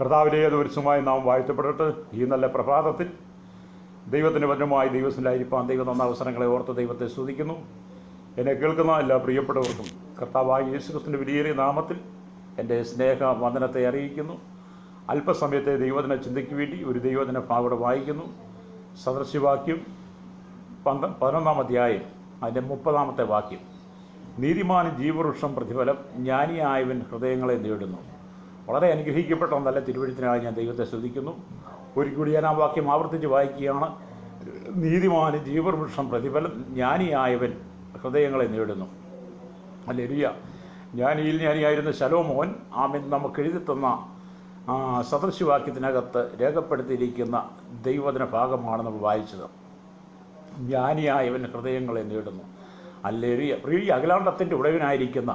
കർത്താവിന്റെ ഏതൊരുസുമായി നാം വാഴ്ത്തപ്പെടട്ടെ. ഈ നല്ല പ്രഭാതത്തിൽ ദൈവത്തിന്റെ വചനമായി ദൈവത്തിലായിരിക്കാൻ ദൈവം തന്ന അവസരങ്ങളെ ഓർത്ത് ദൈവത്തെ സ്തുതിക്കുന്നു. എന്നെ കേൾക്കുന്ന എല്ലാ പ്രിയപ്പെട്ടവർക്കും കർത്താവായ യേശുക്രിസ്തുവിന്റെ വിലയേറിയ നാമത്തിൽ എന്റെ സ്നേഹ വന്ദനത്തെ അറിയിക്കുന്നു. അല്പസമയത്തെ ദൈവദിന ചിന്തയ്ക്ക് വേണ്ടി ഒരു ദൈവദിന ഭാഗം വായിക്കുന്നു. സദൃശ്യവാക്യം പന്ത പതിനൊന്നാം അധ്യായം അതിന്റെ മുപ്പതാമത്തെ വാക്യം. നീതിമാൻ ജീവവൃക്ഷം പ്രതിഫലം ജ്ഞാനിയായവൻ ഹൃദയങ്ങളെ നേടുന്നു. വളരെ അനുഗ്രഹിക്കപ്പെട്ട നല്ല തിരുവഴുത്തിനായി ഞാൻ ദൈവത്തെ ശ്രദ്ധിക്കുന്നു ഒരിക്കൽ കൂടി ഞാൻ ആ വാക്യം ആവർത്തിച്ച് വായിക്കുകയാണ്. നീതിമാന് ജീവവൃക്ഷം പ്രതിഫലം ജ്ഞാനിയായവൻ ഹൃദയങ്ങളെ നേടുന്നു. അല്ലെരിയ ജ്ഞാനിയിൽ ജ്ഞാനിയായിരുന്ന ശലോമോൻ ആമിൻ നമുക്ക് എഴുതി തന്ന സദൃശ്യവാക്യത്തിനകത്ത് രേഖപ്പെടുത്തിയിരിക്കുന്ന ദൈവത്തിന് ഭാഗമാണ് നമ്മൾ വായിച്ചത്. ജ്ഞാനിയായവൻ ഹൃദയങ്ങളെ നേടുന്നു. അല്ലെ പ്രിയ അഖിലാണ്ടത്തിന്റെ ഉടയവനായിരിക്കുന്ന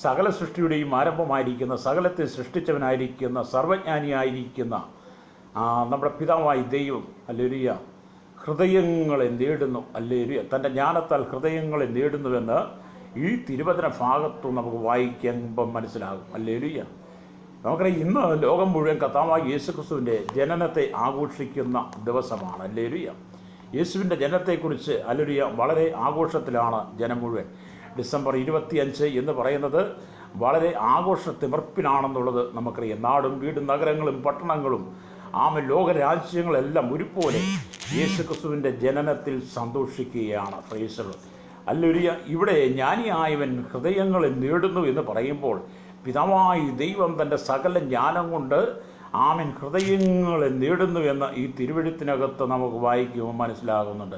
സകല സൃഷ്ടിയുടെയും ആരംഭമായിരിക്കുന്ന സകലത്തെ സൃഷ്ടിച്ചവനായിരിക്കുന്ന സർവജ്ഞാനിയായിരിക്കുന്ന നമ്മുടെ പിതാവായ ദൈവം അല്ലേറിയ ഹൃദയങ്ങളെ നേടുന്നു അല്ലേരിയ തന്റെ ജ്ഞാനത്താൽ ഹൃദയങ്ങളെ നേടുന്നുവെന്ന് ഈ തിരുവചന ഭാഗത്തു നമുക്ക് വായിക്കുമ്പം മനസ്സിലാകും. അല്ലേറിയ നമുക്കറിയാം ഇന്ന് ലോകം മുഴുവൻ കഥാവായി യേശുക്രിസ്തുവിന്റെ ജനനത്തെ ആഘോഷിക്കുന്ന ദിവസമാണ്. അല്ലേരിയ യേശുവിന്റെ ജനത്തെക്കുറിച്ച് അല്ലൊരിയ വളരെ ആഘോഷത്തിലാണ് ജനം മുഴുവൻ. ഡിസംബർ ഇരുപത്തിയഞ്ച് എന്ന് പറയുന്നത് വളരെ ആഘോഷ തിമർപ്പിനാണെന്നുള്ളത് നമുക്കറിയാം. നാടും വീടും നഗരങ്ങളും പട്ടണങ്ങളും ആമ ലോകരാജ്യങ്ങളെല്ലാം ഒരുപോലെ യേശുക്രിസ്തുവിന്റെ ജനനത്തിൽ സന്തോഷിക്കുകയാണ്. ഫ്രേസുകൾ അല്ലൊരിയ ഇവിടെ ജ്ഞാനിയായവൻ ഹൃദയങ്ങളെ നേടുന്നു എന്ന് പറയുമ്പോൾ പിതാവായി ദൈവം തന്റെ സകല ജ്ഞാനം കൊണ്ട് ആമൻ ഹൃദയങ്ങളെ നേടുന്നു എന്ന് ഈ തിരുവഴുത്തിനകത്ത് നമുക്ക് വായിക്കുമ്പോൾ മനസ്സിലാകുന്നുണ്ട്.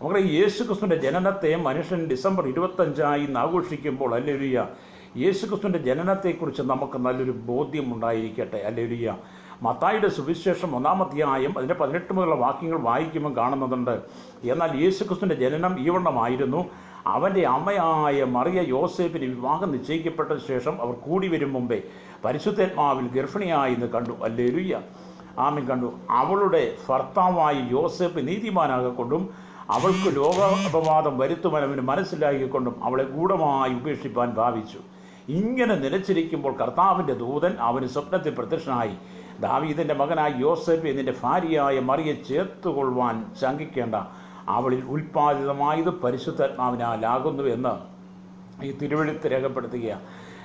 നമുക്കറിയാം യേശുക്രിസ്തുവിന്റെ ജനനത്തെ മനുഷ്യൻ ഡിസംബർ ഇരുപത്തഞ്ചായി ഇന്ന് ആഘോഷിക്കുമ്പോൾ അല്ലെലിയ യേശുക്രിസ്തുവിന്റെ ജനനത്തെക്കുറിച്ച് നമുക്ക് നല്ലൊരു ബോധ്യം ഉണ്ടായിരിക്കട്ടെ അല്ലെലിയ മത്തായിയുടെ സുവിശേഷം ഒന്നാമധ്യായം അതിന്റെ പതിനെട്ട് മുതലുള്ള വാക്യങ്ങൾ വായിക്കുമ്പോൾ കാണുന്നതുണ്ട് എന്നാൽ യേശുക്രിസ്തുവിന്റെ ജനനം ഈ വണ്ണമായിരുന്നു അവന്റെ അമ്മയായ മറിയ യോസേഫിന് വിവാഹം നിശ്ചയിക്കപ്പെട്ട ശേഷം അവർ കൂടി വരും മുമ്പേ പരിശുദ്ധാത്മാവിൽ ഗർഭിണിയായി എന്ന് കണ്ടു അല്ലേലുയ്യ. ആമീൻ കണ്ടു. അവളുടെ ഭർത്താവായി യോസേഫ് നീതിമാനാകൊണ്ടും അവൾക്ക് ലോകാപവാദം വരുത്തുവാൻ മനസ്സിലാക്കിക്കൊണ്ടും അവളെ ഗൂഢമായി ഉപേക്ഷിപ്പാൻ ഭാവിച്ചു. ഇങ്ങനെ നിലച്ചിരിക്കുമ്പോൾ കർത്താവിന്റെ ദൂതൻ അവന് സ്വപ്നത്തിൽ പ്രത്യക്ഷനായി. ദാവീദിന്റെ മകനായ യോസഫ് എന്നിന്റെ ഭാര്യയായ മറിയെ ചേർത്തുകൊള്ളുവാൻ ശങ്കിക്കേണ്ട. അവളിൽ ഉൽപ്പാദിതമായത് പരിശുദ്ധാത്മാവിനാലാകുന്നു എന്ന് ഈ തിരുവഴുത്ത് രേഖപ്പെടുത്തുകയാണ്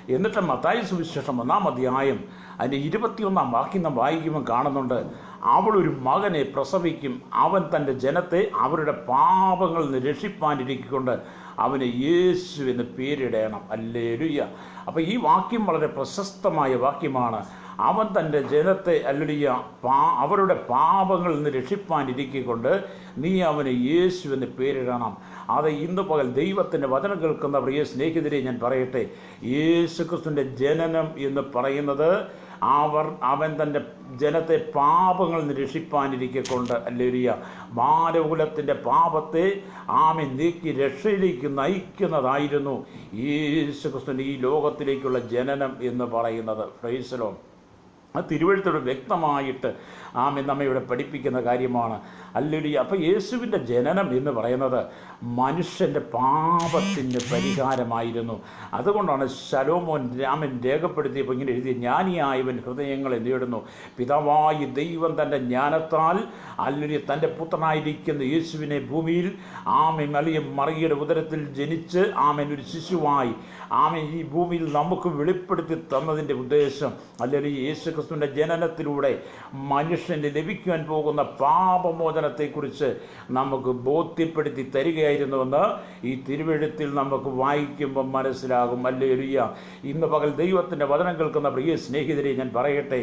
എന്നിട്ട് മത്തായ സുവിശേഷം ഒന്നാം അധ്യായം അതിന്റെ ഇരുപത്തിയൊന്നാം വാക്യം നാം വായിക്കുമ്പോൾ കാണുന്നുണ്ട്. അവളൊരു മകനെ പ്രസവിക്കും. അവൻ തന്റെ ജനത്തെ അവരുടെ പാപങ്ങളിൽ നിന്ന് രക്ഷിപ്പാനിരിക്കൊണ്ട് അവന് യേശു എന്ന് പേരിടേണം. അല്ലേ ലുയ്യ അപ്പോൾ ഈ വാക്യം വളരെ പ്രശസ്തമായ വാക്യമാണ്. അവൻ തന്റെ ജനത്തെ അല്ലുടിയ പാ അവരുടെ പാപങ്ങളിൽ നിന്ന് രക്ഷിപ്പാനിരിക്കൊണ്ട് നീ അവന് യേശു എന്ന് പേരിടണം. അത് ഇന്ന് പകൽ ദൈവത്തിന്റെ വചനം കേൾക്കുന്ന പ്രിയ സ്നേഹിതരെ ഞാൻ പറയട്ടെ. യേശു ക്രിസ്തുവിന്റെ ജനനം എന്ന് പറയുന്നത് അവർ അവൻ തന്റെ ജനത്തെ പാപങ്ങൾ നിന്ന് രക്ഷിപ്പാനിരിക്കൊണ്ട് അല്ലേരിയ മാനകുലത്തിന്റെ പാപത്തെ ആമെ നീക്കി രക്ഷയിലേക്ക് നയിക്കുന്നതായിരുന്നു. യേശു ക്രിസ്തുവിന്റെ ഈ ലോകത്തിലേക്കുള്ള ജനനം എന്ന് പറയുന്നത്. ഫ്രൈസലോ ആ തിരുവഴുത്തോട് വ്യക്തമായിട്ട് ആമെ നമ്മെ ഇവിടെ പഠിപ്പിക്കുന്ന കാര്യമാണ്. അല്ലൊരു അപ്പോൾ യേശുവിന്റെ ജനനം എന്ന് പറയുന്നത് മനുഷ്യന്റെ പാപത്തിന്റെ പരിഹാരമായിരുന്നു. അതുകൊണ്ടാണ് ശലോമോൻ രാമൻ രേഖപ്പെടുത്തിയപ്പോൾ ഇങ്ങനെ എഴുതിയ ജ്ഞാനിയായവൻ ഹൃദയങ്ങളെ നേടുന്നു. പിതാവായി ദൈവം തന്റെ ജ്ഞാനത്താൽ അല്ലൊരു തന്റെ പുത്രനായിരിക്കുന്ന യേശുവിനെ ഭൂമിയിൽ ആമൻ അലിയ മറിയുടെ ഉദരത്തിൽ ജനിച്ച് ആമൻ ഒരു ശിശുവായി. ആമൻ ഈ ഭൂമിയിൽ നമുക്ക് വെളിപ്പെടുത്തി തന്നതിന്റെ ഉദ്ദേശം അല്ലെങ്കിൽ യേശു ക്രിസ്തുവിന്റെ ജനനത്തിലൂടെ മനുഷ്യന് ലഭിക്കുവാൻ പോകുന്ന പാപമോചനത്തെക്കുറിച്ച് നമുക്ക് ബോധ്യപ്പെടുത്തി തരികയായിരുന്നുവെന്ന് ഈ തിരുവെഴുത്തിൽ നമുക്ക് വായിക്കുമ്പോൾ മനസ്സിലാകും. അല്ലേ ഇന്ന് പകൽ ദൈവത്തിന്റെ വചനം കേൾക്കുന്ന പ്രിയ സ്നേഹിതരെ ഞാൻ പറയട്ടെ.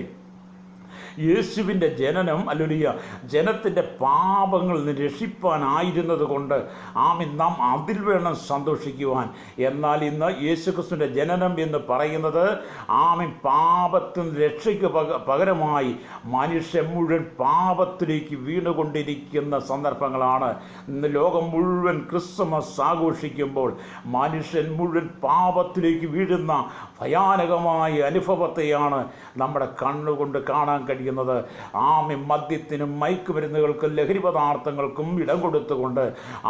യേശുവിന്റെ ജനനം അല്ലുലിയ ജനത്തിന്റെ പാപങ്ങൾ രക്ഷിപ്പാനായിരുന്നത് കൊണ്ട് ആമി നാം അതിൽ വേണം സന്തോഷിക്കുവാൻ. എന്നാൽ ഇന്ന് യേശുക്രിസ്തുവിന്റെ ജനനം എന്ന് പറയുന്നത് ആമി പാപത്തിൽ നിന്ന് രക്ഷയ്ക്ക് പക പകരമായി മനുഷ്യൻ മുഴുവൻ പാപത്തിലേക്ക് വീണുകൊണ്ടിരിക്കുന്ന സന്ദർഭങ്ങളാണ്. ഇന്ന് ലോകം മുഴുവൻ ക്രിസ്മസ് ആഘോഷിക്കുമ്പോൾ മനുഷ്യൻ മുഴുവൻ പാപത്തിലേക്ക് വീഴുന്ന ഭയാനകമായ അനുഭവത്തെയാണ് നമ്മുടെ കണ്ണുകൊണ്ട് കാണാൻ കഴിയുന്നത്. കഴിയുന്നത് ആമി മദ്യത്തിനും മയക്കുമരുന്നുകൾക്കും ലഹരി പദാർത്ഥങ്ങൾക്കും ഇടം കൊടുത്തുകൊണ്ട്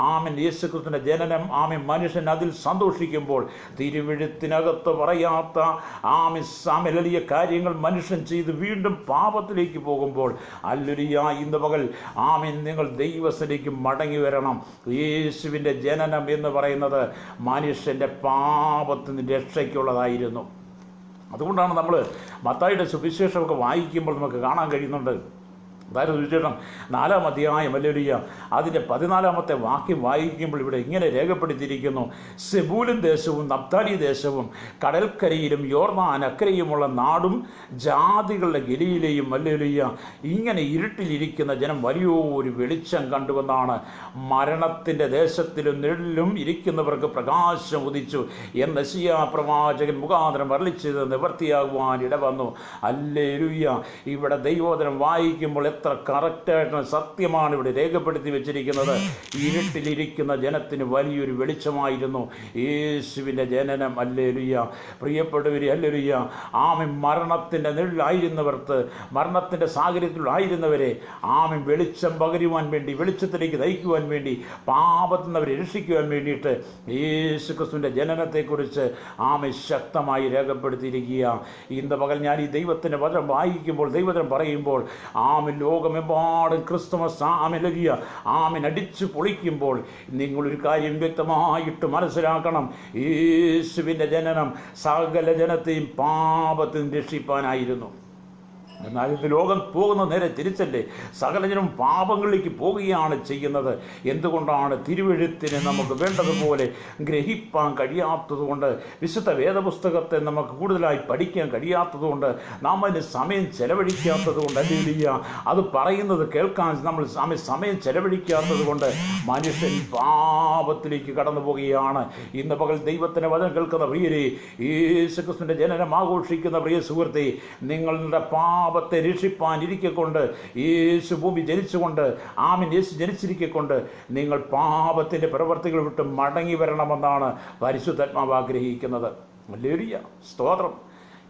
ആമിൻ യേശുക്രിസ്തുവിന്റെ ജനനം ആമി മനുഷ്യൻ അതിൽ സന്തോഷിക്കുമ്പോൾ തിരുവിഴുത്തിനകത്ത് പറയാത്ത ആമി സാമലിയ കാര്യങ്ങൾ മനുഷ്യൻ ചെയ്ത് വീണ്ടും പാപത്തിലേക്ക് പോകുമ്പോൾ അല്ലുരിയ ഇന്ന് പകൽ ആമിൻ നിങ്ങൾ ദൈവസ്ഥലേക്ക് മടങ്ങി വരണം. യേശുവിന്റെ ജനനം എന്ന് പറയുന്നത് മനുഷ്യന്റെ പാപത്തിന് രക്ഷയ്ക്കുള്ളതായിരുന്നു. അതുകൊണ്ടാണ് നമ്മൾ മത്തായിയുടെ സുവിശേഷമൊക്കെ വായിക്കുമ്പോൾ നമുക്ക് കാണാൻ കഴിയുന്നുണ്ട്. അതായത് സുവിശേഷം നാലാം അധ്യായം അല്ലേലിയ അതിന്റെ പതിനാലാമത്തെ വാക്യം വായിക്കുമ്പോൾ ഇവിടെ ഇങ്ങനെ രേഖപ്പെടുത്തിയിരിക്കുന്നു. സെബൂലും ദേശവും നബ്താലി ദേശവും കടൽക്കരയിലും യോർദാൻ അക്കരയുമുള്ള നാടും ജാതികളുടെ ഗലിയിലെയും അല്ലെലിയ ഇങ്ങനെ ഇരുട്ടിലിരിക്കുന്ന ജനം വലിയൊരു വെളിച്ചം കണ്ടുവെന്നാണ്. മരണത്തിന്റെ ദേശത്തിലും നിഴലിലും ഇരിക്കുന്നവർക്ക് പ്രകാശം ഉദിച്ചു. എന്ന ശിയാ പ്രവാചകൻ മുഖാന്തരം വരളിച്ചത് നിവർത്തിയാകുവാൻ ഇടവന്നു. അല്ലേലുയ്യ ഇവിടെ ദൈവോദരം വായിക്കുമ്പോൾ എത്ര കറക്റ്റായിട്ടുള്ള സത്യമാണ് ഇവിടെ രേഖപ്പെടുത്തി വെച്ചിരിക്കുന്നത്. ഇരുട്ടിലിരിക്കുന്ന ജനത്തിന് വലിയൊരു വെളിച്ചമായിരുന്നു. യേശുവിന്റെ ജനനം അല്ലെരുയ്യ പ്രിയപ്പെട്ടവരെ അല്ലെരുയ്യ ആമി മരണത്തിന്റെ നിഴലായിരുന്നവർക്ക് മരണത്തിന്റെ സാഹചര്യത്തിലായിരുന്നവരെ ആമി വെളിച്ചം പകരുവാൻ വേണ്ടി വെളിച്ചത്തിലേക്ക് നയിക്കുവാൻ വേണ്ടി പാപത്തിൽ നിന്ന് അവരെ രക്ഷിക്കുവാൻ വേണ്ടിയിട്ട് യേശു ക്രിസ്തുവിന്റെ ജനനത്തെക്കുറിച്ച് ആമി ശക്തമായി രേഖപ്പെടുത്തിയിരിക്കുക ഇന്ന് പകൽ ഞാൻ ഈ ദൈവത്തിന്റെ വചനം വായിക്കുമ്പോൾ ദൈവത്തിനം പറയുമ്പോൾ ആമിൻ ലോകമെമ്പാടും ക്രിസ്തുമസ് ആമിലകിയ ആമിൻ അടിച്ചു പൊളിക്കുമ്പോൾ നിങ്ങളൊരു കാര്യം വ്യക്തമായിട്ട് മനസ്സിലാക്കണം. യേശുവിന്റെ ജനനം സകല ജനത്തെയും പാപത്തിൽ രക്ഷിപ്പാനായിരുന്നു. എന്നാൽ ഇന്ന് ലോകം പോകുന്ന നേരെ തിരിച്ചല്ലേ? സകലജനം പാപങ്ങളിലേക്ക് പോവുകയാണ് ചെയ്യുന്നത്. എന്തുകൊണ്ടാണ് തിരുവെഴുത്തിനെ നമുക്ക് വേണ്ടതുപോലെ ഗ്രഹിപ്പാൻ കഴിയാത്തതുകൊണ്ട് വിശുദ്ധ വേദപുസ്തകത്തെ നമുക്ക് കൂടുതലായി പഠിക്കാൻ കഴിയാത്തതുകൊണ്ട് നാം അതിന് സമയം ചെലവഴിക്കാത്തതുകൊണ്ട് അല്ലെങ്കിൽ അത് പറയുന്നത് കേൾക്കാൻ നമ്മൾ സമയം സമയം ചെലവഴിക്കാത്തത് കൊണ്ട് മനുഷ്യൻ പാപത്തിലേക്ക് കടന്നു പോവുകയാണ് ഇന്ന് പകൽ ദൈവത്തിന് വചനം കേൾക്കുന്ന പ്രിയരെ യേശുക്രിസ്തുവിന്റെ ജനനം ആഘോഷിക്കുന്ന പ്രിയ സുഹൃത്തെ നിങ്ങളുടെ പാപത്തെ രക്ഷിപ്പാൻ ഇരിക്കൊണ്ട് യേശു ഭൂമി ജനിച്ചുകൊണ്ട് ആമിൻ യേശു ജനിച്ചിരിക്കൊണ്ട് നിങ്ങൾ പാപത്തിന്റെ പ്രവർത്തികൾ വിട്ട് മടങ്ങി വരണമെന്നാണ് പരിശുദ്ധാത്മാവ് ആഗ്രഹിക്കുന്നത്. വലിയ സ്തോത്രം.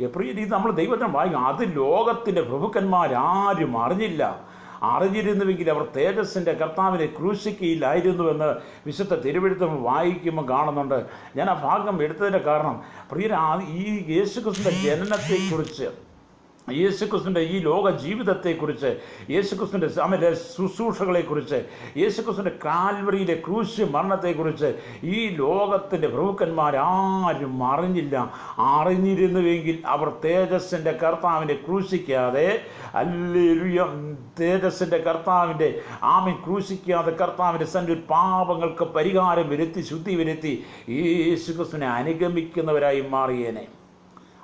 എപ്പോഴും രീതി നമ്മൾ ദൈവത്തിന് വായിക്കും. അത് ലോകത്തിന്റെ പ്രഭുക്കന്മാരാരും അറിഞ്ഞില്ല. അറിഞ്ഞിരുന്നുവെങ്കിൽ അവർ തേജസ്സിന്റെ കർത്താവിനെ ക്രൂശിക്കയില്ലായിരുന്നുവെന്ന് വിശുദ്ധ തിരുവഴുത്തം വായിക്കുമ്പോൾ കാണുന്നുണ്ട്. ഞാൻ ആ ഭാഗം എടുത്തതിന്റെ കാരണം പ്രിയ ഈ യേശുക്രിസ്തുവിന്റെ ജനനത്തെക്കുറിച്ച് യേശുക്രിസ്തുവിന്റെ ഈ ലോക ജീവിതത്തെക്കുറിച്ച് യേശുക്രിസ്തുവിന്റെ സമര ശുശ്രൂഷകളെക്കുറിച്ച് യേശുക്രിസ്തുവിന്റെ കാൽവറിയിലെ ക്രൂശ് മരണത്തെക്കുറിച്ച് ഈ ലോകത്തിന്റെ പ്രഭുക്കന്മാരാരും അറിഞ്ഞില്ല. അറിഞ്ഞിരുന്നുവെങ്കിൽ അവർ തേജസ്സിന്റെ കർത്താവിനെ ക്രൂശിക്കാതെ അല്ലേലുയ തേജസ്സിന്റെ കർത്താവിന്റെ ആമി ക്രൂശിക്കാതെ കർത്താവിന്റെ സന്നിൽ പാപങ്ങൾക്ക് പരിഹാരം വരുത്തി ശുദ്ധി വരുത്തി യേശുക്രിസ്തുവിനെ അനുഗമിക്കുന്നവരായി മാറിയേനെ.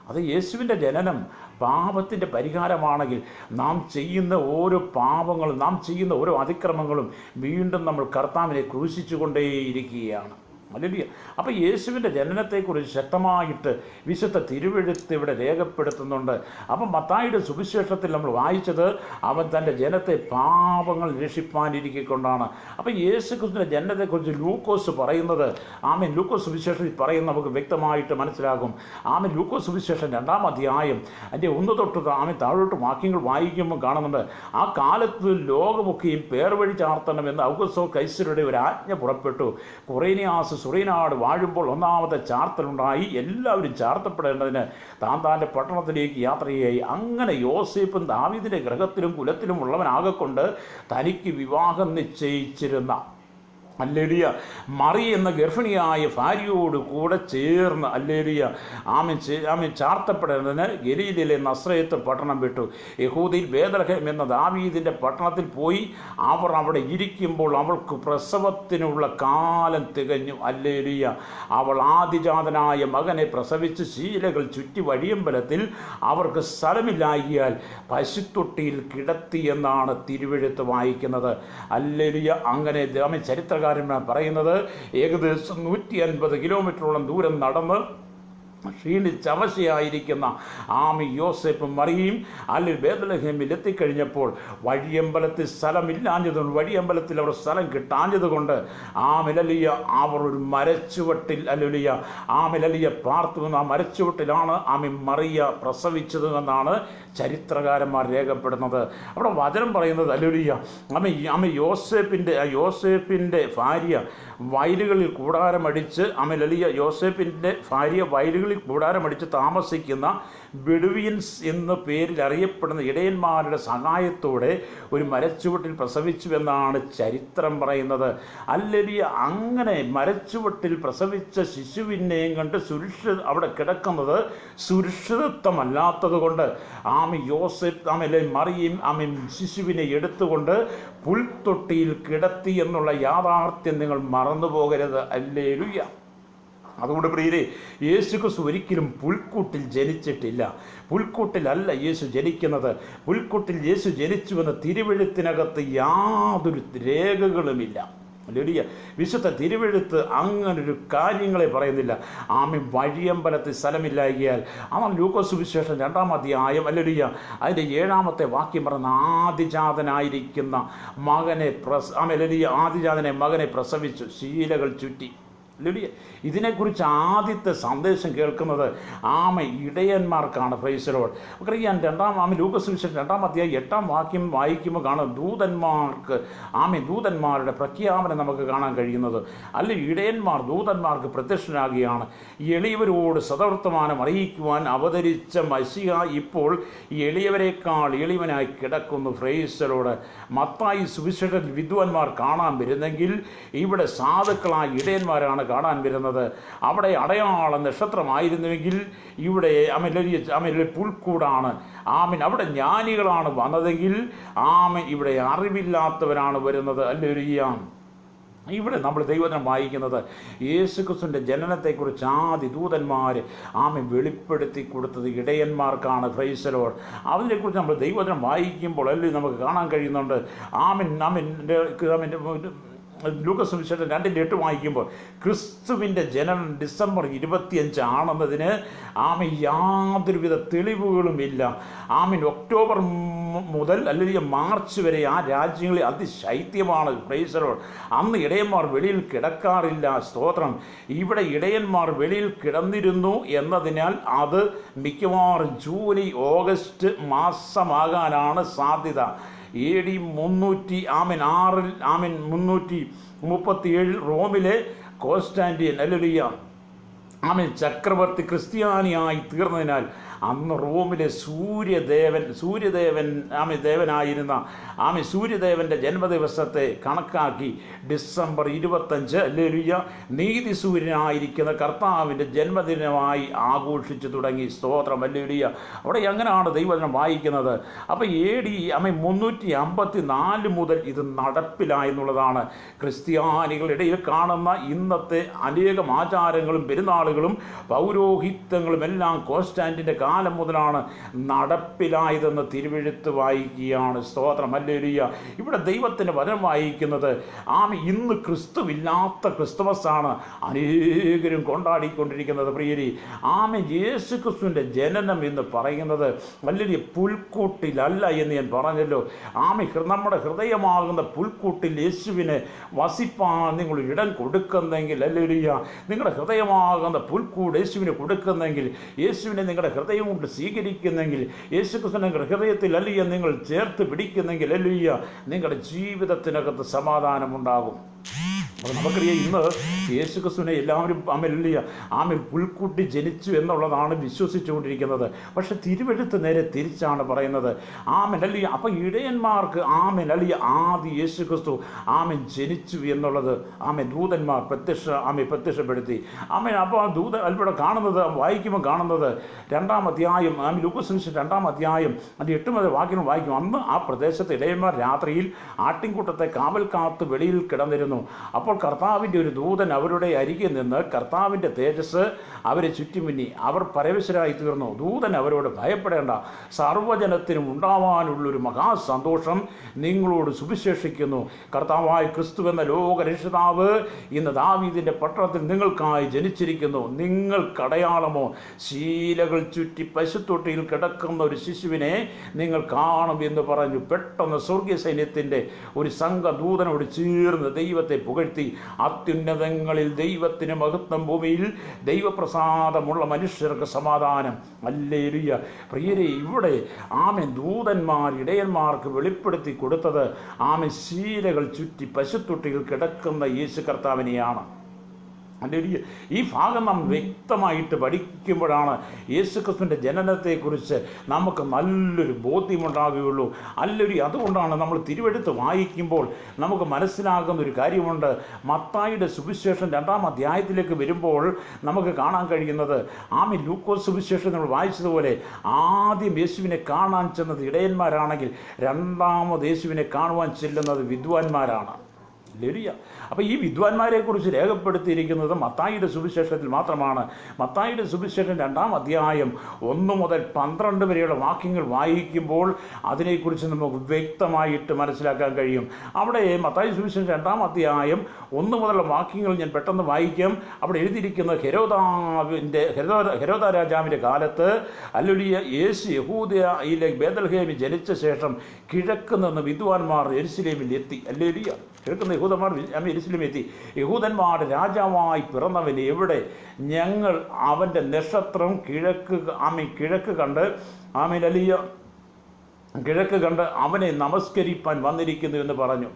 അത് യേശുവിന്റെ ജനനം പാപത്തിന്റെ പരിഹാരമാണെങ്കിൽ നാം ചെയ്യുന്ന ഓരോ പാപങ്ങളും നാം ചെയ്യുന്ന ഓരോ അതിക്രമങ്ങളും വീണ്ടും നമ്മൾ കർത്താവിനെ ക്രൂശിച്ചുകൊണ്ടേയിരിക്കുകയാണ്. അല്ലെങ്കിൽ അപ്പോൾ യേശുവിന്റെ ജനനത്തെക്കുറിച്ച് ശക്തമായിട്ട് വിശുദ്ധ തിരുവെഴുത്ത് ഇവിടെ രേഖപ്പെടുത്തുന്നുണ്ട്. അപ്പം മത്തായിയുടെ സുവിശേഷത്തിൽ നമ്മൾ വായിച്ചത് അവൻ തന്റെ ജനത്തെ പാപങ്ങൾ രക്ഷിപ്പാനിരിക്കൊണ്ടാണ് അപ്പം യേശു ക്രിസ്തുവിന്റെ ജനനത്തെക്കുറിച്ച് ലൂക്കോസ് പറയുന്നത് ആമൻ ലൂക്കോസ് സുവിശേഷത്തിൽ പറയുന്നത് നമുക്ക് വ്യക്തമായിട്ട് മനസ്സിലാകും. ആമൻ ലൂക്കോസ് സുവിശേഷം രണ്ടാം അധ്യായം അതിന്റെ ഒന്ന് തൊട്ട് ആമൻ താഴോട്ട് വാക്യങ്ങൾ വായിക്കുമ്പോൾ കാണുന്നുണ്ട് ആ കാലത്ത് ലോകമൊക്കെയും പേർ വഴി ചാർത്തണമെന്ന് ഔഗസോ കൈസരുടെ ഒരു ആജ്ഞ പുറപ്പെട്ടു. കുറേനിയാസ് സുറീനാട് വാഴുമ്പോൾ ഒന്നാമത്തെ ചാർത്തലുണ്ടായി. എല്ലാവരും ചാർത്തപ്പെടേണ്ടതിന് താൻ താന്റെ പട്ടണത്തിലേക്ക് യാത്രയായി. അങ്ങനെ യോസേഫും ദാവീദിന്റെ ഗ്രഹത്തിലും കുലത്തിലും ഉള്ളവനാകെക്കൊണ്ട് തനിക്ക് വിവാഹം നിശ്ചയിച്ചിരുന്ന അല്ലേലിയ. മറി എന്ന ഗർഭിണിയായ ഭാര്യയോട് കൂടെ ചേർന്ന് അല്ലേലിയ. ആമി ആമി ചാർത്തപ്പെടേണ്ടതിന് ഗലീലിലെ നസ്രയത്ത് പട്ടണം വിട്ടു. യഹൂദിയിൽ വേദലഹം എന്ന ദാവീദിന്റെ പട്ടണത്തിൽ പോയി അവർ അവിടെ ഇരിക്കുമ്പോൾ അവൾക്ക് പ്രസവത്തിനുള്ള കാലം തികഞ്ഞു അല്ലേലിയ. അവൾ ആദിജാതനായ മകനെ പ്രസവിച്ച് ശീലകൾ ചുറ്റി വഴിയമ്പലത്തിൽ അവർക്ക് സ്ഥലമില്ലായിയാൽ പശുത്തൊട്ടിയിൽ കിടത്തി എന്നാണ് തിരുവെഴുത്ത് വായിക്കുന്നത്. അല്ലേലിയ അങ്ങനെ ആമൻ ചരിത്രകാരന്മാർ പറയുന്നത് ഏകദേശം നൂറ്റി അൻപത് കിലോമീറ്ററോളം ദൂരം നടന്ന് ക്ഷീണിച്ചവശയായിരിക്കുന്ന ആമി യോസെഫും മറിയും അല്ലിൽ ബേദലഹേമിൽ എത്തിക്കഴിഞ്ഞപ്പോൾ വഴിയമ്പലത്തിൽ സ്ഥലമില്ലാഞ്ഞതുകൊണ്ട് വഴിയമ്പലത്തിൽ അവർ സ്ഥലം കിട്ടാഞ്ഞതുകൊണ്ട് ആമിലലിയ അവർ ഒരു മരച്ചുവട്ടിൽ അല്ലുലിയ ആമിലലിയ പാർത്തു ആ മരച്ചുവട്ടിലാണ് ആമി മറിയ പ്രസവിച്ചത് എന്നാണ് ചരിത്രകാരന്മാർ രേഖപ്പെടുന്നത്. അവിടെ വചനം പറയുന്നത് അല്ലുലിയ ആമ ആമ യോസേപ്പിന്റെ ആ യോസേപ്പിന്റെ ഭാര്യ വയലുകളിൽ കൂടാരമടിച്ച് അമലലിയ യോസേപ്പിന്റെ ഭാര്യ വയലുകളിൽ കൂടാരമടിച്ച് താമസിക്കുന്ന ബെഡുവിയൻസ് എന്ന പേരിൽ അറിയപ്പെടുന്ന ഇടയന്മാരുടെ സഹായത്തോടെ ഒരു മരച്ചുവട്ടിൽ പ്രസവിച്ചുവെന്നാണ് ചരിത്രം പറയുന്നത്. അല്ലെങ്കിൽ അങ്ങനെ മരച്ചുവട്ടിൽ പ്രസവിച്ച ശിശുവിനെയും കണ്ട് സുരക്ഷിത അവിടെ കിടക്കുന്നത് സുരക്ഷിതത്വമല്ലാത്തത് കൊണ്ട് ആമി യോസഫ് ആമലെ മറിയും ആമി ശിശുവിനെ എടുത്തുകൊണ്ട് പുൽത്തൊട്ടിയിൽ കിടത്തി എന്നുള്ള യാഥാർത്ഥ്യം നിങ്ങൾ മറന്നു പോകരുത് അല്ലേ അതുകൊണ്ട് പ്രിയരെ യേശു ക്രിസ്തു ഒരിക്കലും പുൽക്കൂട്ടിൽ ജനിച്ചിട്ടില്ല. പുൽക്കൂട്ടിലല്ല യേശു ജനിക്കുന്നത്. പുൽക്കൂട്ടിൽ യേശു ജനിച്ചുവെന്ന് തിരുവെഴുത്തിനകത്ത് യാതൊരു രേഖകളുമില്ല. ലുലിയ വിശുദ്ധ തിരുവെഴുത്ത് അങ്ങനൊരു കാര്യങ്ങളെ പറയുന്നില്ല. ആമി വഴിയമ്പലത്തിൽ സ്ഥലമില്ലായികയാൽ. അവൻ ലൂക്കോസ് വിശേഷം രണ്ടാം അധ്യായം. അല്ലലിയ അതിന്റെ ഏഴാമത്തെ വാക്യം പറഞ്ഞ ആദിജാതനായിരിക്കുന്ന മകനെ പ്രസ ആമലിയ ആദിജാതനെ മകനെ പ്രസവിച്ചു. ശീലകൾ ചുറ്റി. ലുലിയ ഇതിനെക്കുറിച്ച് ആദ്യത്തെ സന്ദേശം കേൾക്കുന്നത് ആമ ഇടയന്മാർക്കാണ് പ്രൈസലോട് നമുക്കറിയാം രണ്ടാം ആമ ലൂക്കസ് വിശേഷം രണ്ടാം അധ്യായം എട്ടാം വാക്യം വായിക്കുമ്പോൾ കാണാം ദൂതന്മാർക്ക് ആമ ദൂതന്മാരുടെ പ്രഖ്യാപനം നമുക്ക് കാണാൻ കഴിയുന്നത്. അല്ല ഇടയന്മാർ ദൂതന്മാർക്ക് പ്രത്യക്ഷനാകുകയാണ് എളിയവരോട് സതവർത്തമാനം അറിയിക്കുവാൻ അവതരിച്ച മസിക ഇപ്പോൾ എളിയവരെക്കാൾ എളിയവനായി കിടക്കുന്നു ഫ്രൈസലോട് മത്തായി സുവിശേഷത്തിൽ വിദ്വാൻമാർ കാണാൻ വരുന്നെങ്കിൽ ഇവിടെ സാധുക്കളായ ഇടയന്മാരാണ് കാണാൻ വരുന്നത്. അവിടെ അടയാള നക്ഷത്രമായിരുന്നുവെങ്കിൽ ഇവിടെ അമലരിയ അമല പുൽക്കൂടാണ്. ആമിൻ അവിടെ ജ്ഞാനികളാണ് വന്നതെങ്കിൽ ആമൻ ഇവിടെ അറിവില്ലാത്തവരാണ് വരുന്നത്. അല്ലൊരിയാം ഇവിടെ നമ്മൾ ദൈവത്തിനെ വായിക്കുന്നത് യേശുക്രിസ്തുവിന്റെ ജനനത്തെക്കുറിച്ച് ആദ്യ ദൂതന്മാർ ആമെ വെളിപ്പെടുത്തി കൊടുത്തത് ഇടയന്മാർക്കാണ്. ഫ്രൈസലോൾ അതിനെക്കുറിച്ച് നമ്മൾ ദൈവത്തിനെ വായിക്കുമ്പോൾ അല്ലേ നമുക്ക് കാണാൻ കഴിയുന്നുണ്ട്. ആമിൻ ആമിന്റെ ലൂക്കസ് വിശേഷം രണ്ടിന്റെ എട്ട് വായിക്കുമ്പോൾ ക്രിസ്തുവിന്റെ ജനനം ഡിസംബർ ഇരുപത്തിയഞ്ച് ആണെന്നതിന് ആമ യാതൊരുവിധ തെളിവുകളും ഇല്ല ആമിൻ ഒക്ടോബർ മുതൽ അല്ലെങ്കിൽ മാർച്ച് വരെ ആ രാജ്യങ്ങളിൽ അതിശൈത്യമാണ്. പ്രൈസറോട് അന്ന് ഇടയന്മാർ വെളിയിൽ കിടക്കാറില്ല. സ്തോത്രം. ഇവിടെ ഇടയന്മാർ വെളിയിൽ കിടന്നിരുന്നു എന്നതിനാൽ അത് മിക്കവാറും ജൂലൈ ഓഗസ്റ്റ് മാസമാകാനാണ് സാധ്യത. എ ഡി മുന്നൂറ്റി ആമിൻ ആറിൽ ആമിൻ മുന്നൂറ്റി മുപ്പത്തി ഏഴിൽ റോമിലെ കോൺസ്റ്റാന്റിയൻ അല്ലുലിയ ആമിൻ ചക്രവർത്തി ക്രിസ്ത്യാനിയായി തീർന്നതിനാൽ അന്ന് റോമിലെ സൂര്യദേവൻ സൂര്യദേവൻ ആമി ദേവനായിരുന്ന ആമി സൂര്യദേവന്റെ ജന്മദിവസത്തെ കണക്കാക്കി ഡിസംബർ ഇരുപത്തഞ്ച് ലെലുയ നീതി സൂര്യനായിരിക്കുന്ന കർത്താവിന്റെ ജന്മദിനമായി ആഘോഷിച്ചു തുടങ്ങി. സ്തോത്രം അല്ലേലിയ അവിടെ എങ്ങനെയാണ് ദൈവജനം വായിക്കുന്നത്? അപ്പോൾ എ ഡി അമ്മ മുന്നൂറ്റി അമ്പത്തി നാല് മുതൽ ഇത് നടപ്പിലായെന്നുള്ളതാണ്. ക്രിസ്ത്യാനികളിടയിൽ കാണുന്ന ഇന്നത്തെ അനേകം ആചാരങ്ങളും പെരുന്നാളുകളും പൗരോഹിത്യങ്ങളും എല്ലാം കോൺസ്റ്റാന്റിന്റെ കാലം മുതലാണ് നടപ്പിലായതെന്ന് തിരുവെഴുത്ത് വായിക്കുകയാണ്. സ്തോത്രം. അല്ലേലിയ ഇവിടെ ദൈവത്തിന്റെ വചനം വായിക്കുന്നത് ആ ഇന്ന് ക്രിസ്തുവില്ലാത്ത ക്രിസ്തുമസാണ് അനേകരും കൊണ്ടാടിക്കൊണ്ടിരിക്കുന്നത്. പ്രിയരി ആമ യേശു ക്രിസ്തുവിന്റെ ജനനം എന്ന് പറയുന്നത് വലിയ പുൽക്കൂട്ടിലല്ല എന്ന് ഞാൻ പറഞ്ഞല്ലോ. ആമ നമ്മുടെ ഹൃദയമാകുന്ന പുൽക്കൂട്ടിൽ യേശുവിനെ വസിപ്പാൻ നിങ്ങൾ ഇടം കൊടുക്കുന്നെങ്കിൽ അല്ലേലിയ നിങ്ങളുടെ ഹൃദയമാകുന്ന പുൽക്കൂട് യേശുവിന് കൊടുക്കുന്നെങ്കിൽ യേശുവിനെ നിങ്ങളുടെ ഹൃദയം കൊണ്ട് സ്വീകരിക്കുന്നെങ്കിൽ യേശുക്രിസ്തുവിന്റെ ക്രിസ്തു ഹൃദയത്തിൽ അല്ലിയ നിങ്ങൾ ചേർത്ത് പിടിക്കുന്നെങ്കിൽ അല്ലിയ നിങ്ങളുടെ ജീവിതത്തിനകത്ത് സമാധാനമുണ്ടാകും. അപ്പോൾ നമുക്കറിയാം ഇന്ന് യേശു ക്രിസ്തുവിനെ എല്ലാവരും ആമല്ലിയ ആമിൽ പുൽക്കുട്ടി ജനിച്ചു എന്നുള്ളതാണ് വിശ്വസിച്ചുകൊണ്ടിരിക്കുന്നത്. പക്ഷെ തിരുവെഴുത്ത് നേരെ തിരിച്ചാണ് പറയുന്നത്. ആമൻ അല്ലിയ അപ്പം ഇടയന്മാർക്ക് ആമൻ അല്ലിയ ആദ്യ യേശു ക്രിസ്തു ജനിച്ചു എന്നുള്ളത് ആമൻ ദൂതന്മാർ പ്രത്യക്ഷ ആമെ പ്രത്യക്ഷപ്പെടുത്തി. ആമൻ അപ്പോൾ ആ ദൂത ഇവിടെ കാണുന്നത് വായിക്കുമ്പോൾ കാണുന്നത് രണ്ടാം അധ്യായം ആമി ലൂക്കോസ് രണ്ടാം അധ്യായം അതിന്റെ എട്ട് മുതൽ വാക്യം വായിക്കും അന്ന് ആ പ്രദേശത്ത് ഇടയന്മാർ രാത്രിയിൽ ആട്ടിൻകൂട്ടത്തെ കാവൽ കാത്ത് വെളിയിൽ കിടന്നിരുന്നു. അപ്പോൾ അപ്പോൾ കർത്താവിന്റെ ഒരു ദൂതൻ അവരുടെ അരികിൽ നിന്ന് കർത്താവിന്റെ തേജസ് അവരെ ചുറ്റുമിന്നി. അവർ പരവശരായി തീർന്നു. ദൂതൻ അവരോട് ഭയപ്പെടേണ്ട. സർവജനത്തിനും ഉണ്ടാവാനുള്ളൊരു മഹാസന്തോഷം നിങ്ങളോട് സുവിശേഷിക്കുന്നു. കർത്താവായ ക്രിസ്തു എന്ന ലോകരക്ഷിതാവ് ഇന്ന് ദാവീദിന്റെ പട്ടണത്തിൽ നിങ്ങൾക്കായി ജനിച്ചിരിക്കുന്നു. നിങ്ങൾ കടയാളമോ? ശീലകൾ ചുറ്റി പശുത്തൊട്ടിയിൽ കിടക്കുന്ന ഒരു ശിശുവിനെ നിങ്ങൾ കാണും എന്ന് പറഞ്ഞു. പെട്ടെന്ന് സ്വർഗീയ സൈന്യത്തിന്റെ ഒരു സംഘ ദൂതനോട് ചേർന്ന് ദൈവത്തെ പുകഴ്ത്തി അത്യുന്നതങ്ങളിൽ ദൈവത്തിന് മഹത്വം ഭൂമിയിൽ ദൈവപ്രസാദമുള്ള മനുഷ്യർക്ക് സമാധാനം. അല്ലേലിയ പ്രിയരെ ഇവിടെ ആമെ ദൂതന്മാർ ഇടയന്മാർക്ക് വെളിപ്പെടുത്തി കൊടുത്തത് ആമെ ശീലകൾ ചുറ്റി പശുത്തൊട്ടികൾ കിടക്കുന്ന യേശു കർത്താവിനെയാണ് അല്ലെങ്കിൽ ഈ ഭാഗം നാം വ്യക്തമായിട്ട് പഠിക്കുമ്പോഴാണ് യേശുക്രിസ്തുവിന്റെ ജനനത്തെക്കുറിച്ച് നമുക്ക് നല്ലൊരു ബോധ്യമുണ്ടാകുകയുള്ളൂ അല്ലൊരു അതുകൊണ്ടാണ് നമ്മൾ തിരുവെടുത്ത് വായിക്കുമ്പോൾ നമുക്ക് മനസ്സിലാകുന്ന ഒരു കാര്യമുണ്ട്. മത്തായിയുടെ സുവിശേഷം രണ്ടാം അധ്യായത്തിലേക്ക് വരുമ്പോൾ നമുക്ക് കാണാൻ കഴിയുന്നത് ആമി ലൂക്കോസ് സുവിശേഷം നമ്മൾ വായിച്ചതുപോലെ ആദ്യം യേശുവിനെ കാണാൻ ചെന്നത് ഇടയന്മാരാണെങ്കിൽ രണ്ടാമത് യേശുവിനെ കാണുവാൻ ചെല്ലുന്നത് വിദ്വാൻമാരാണ്. ലരിയ അപ്പോൾ ഈ വിദ്വാൻമാരെ കുറിച്ച് രേഖപ്പെടുത്തിയിരിക്കുന്നത് മത്തായിയുടെ സുവിശേഷത്തിൽ മാത്രമാണ്. മത്തായിയുടെ സുവിശേഷം രണ്ടാം അധ്യായം ഒന്ന് മുതൽ പന്ത്രണ്ട് വരെയുള്ള വാക്യങ്ങൾ വായിക്കുമ്പോൾ അതിനെക്കുറിച്ച് നമുക്ക് വ്യക്തമായിട്ട് മനസ്സിലാക്കാൻ കഴിയും. അവിടെ മത്തായി സുവിശേഷം രണ്ടാം അധ്യായം ഒന്ന് മുതലുള്ള വാക്യങ്ങൾ ഞാൻ പെട്ടെന്ന് വായിക്കും. അവിടെ എഴുതിയിരിക്കുന്നത് ഹെരോദാവിന്റെ ഹെരോദ രാജാവിന്റെ കാലത്ത് അല്ലൊഴിയ യേശു യഹൂദയിലെ ബേദൽഹേമി ജനിച്ച ശേഷം കിഴക്ക് നിന്ന് വിദ്വാൻമാർ എരുസലേമിൽ എത്തി. അല്ലേലിയ കിഴക്കുന്ന യഹൂദന്മാർ എത്തി യഹൂദന്മാർ രാജാവായി പിറന്നവൻ എവിടെ? ഞങ്ങൾ അവന്റെ നക്ഷത്രം കിഴക്ക് ആമി കിഴക്ക് കണ്ട് ആമീൻ അലിയ കിഴക്ക് കണ്ട് അവനെ നമസ്കരിപ്പാൻ വന്നിരിക്കുന്നു എന്ന് പറഞ്ഞു.